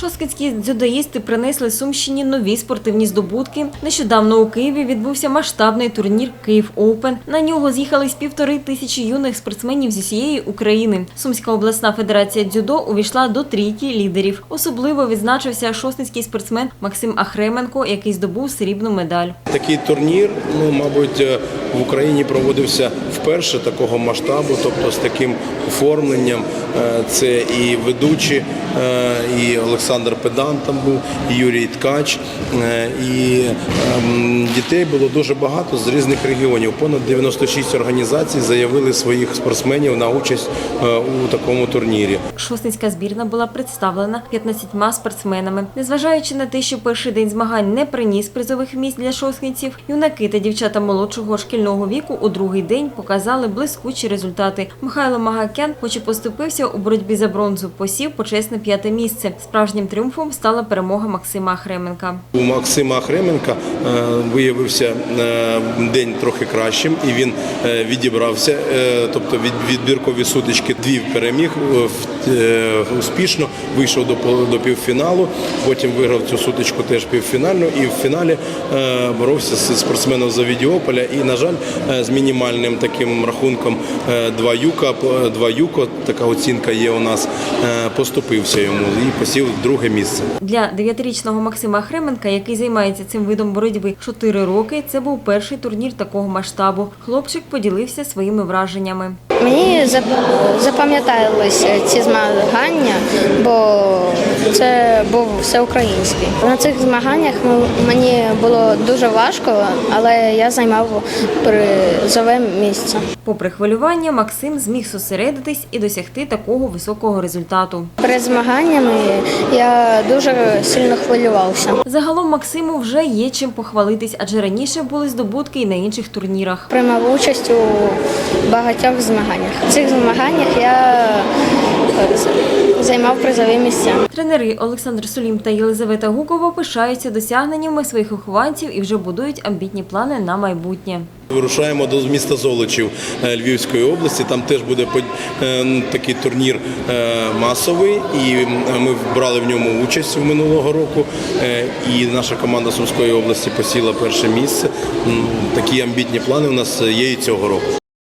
Шосткинські дзюдоїсти принесли Сумщині нові спортивні здобутки. Нещодавно у Києві відбувся масштабний турнір Київ Оупен. На нього з'їхались півтори тисячі юних спортсменів з усієї України. Сумська обласна федерація дзюдо увійшла до трійки лідерів. Особливо відзначився шостинський спортсмен Максим Ахременко, який здобув срібну медаль. Такий турнір, ну мабуть, е, в Україні проводився вперше такого масштабу, тобто з таким оформленням. Е, Це і ведучі, е, і Олександр Педан там був, і Юрій Ткач. Е, І ем, дітей було дуже багато з різних регіонів. Понад 96 організацій заявили своїх спортсменів на участь е, у такому турнірі. Шостинська збірна була представлена 15 спортсменами. Незважаючи на те, що перший день змагань не приніс призових місць для шосткинців, юнаки та дівчата молодшого шкільного віку у другий день показали блискучі результати. Михайло Магакян, хоч і поступився у боротьбі за бронзу, посів почесне п'яте місце. Справжнім тріумфом стала перемога Максима Хременка. У Максима Ахременка е, виявився е, день трохи кращим, і він е, відібрався. Тобто від відбіркові сутички дві переміг успішно. Вийшов до півфіналу. Потім виграв цю сутичку теж півфінальну. І в фіналі боровся з спортсменом з Авідіополя. І, на жаль, з мінімальним таким рахунком два юка, два юко. Така оцінка є у нас. Поступився йому і посів друге місце. Для дев'ятирічного Максима Хременка, який займається цим видом боротьби 4 роки, це був перший турнір такого масштабу. Хлопчик поділився своїми враженнями. Мені запам'яталися ці змагання, бо це був всеукраїнський. На цих змаганнях мені було дуже важко, але я займав призове місце. Попри хвилювання, Максим зміг зосередитись і досягти такого високого результату. Перед змаганнями я дуже сильно хвилювався. Загалом Максиму вже є чим похвалитись, адже раніше були здобутки і на інших турнірах. Приймав участь у багатьох змаганнях. В цих змаганнях я е, займав призові місця. Тренери Олександр Сулім та Єлизавета Гукова пишаються досягненнями своїх вихованців і вже будують амбітні плани на майбутнє. Вирушаємо до міста Золочів е, Львівської області. Там теж буде е, такий турнір е, масовий, і ми брали в ньому участь минулого року. І наша команда Сумської області посіла перше місце. Такі амбітні плани у нас є і цього року.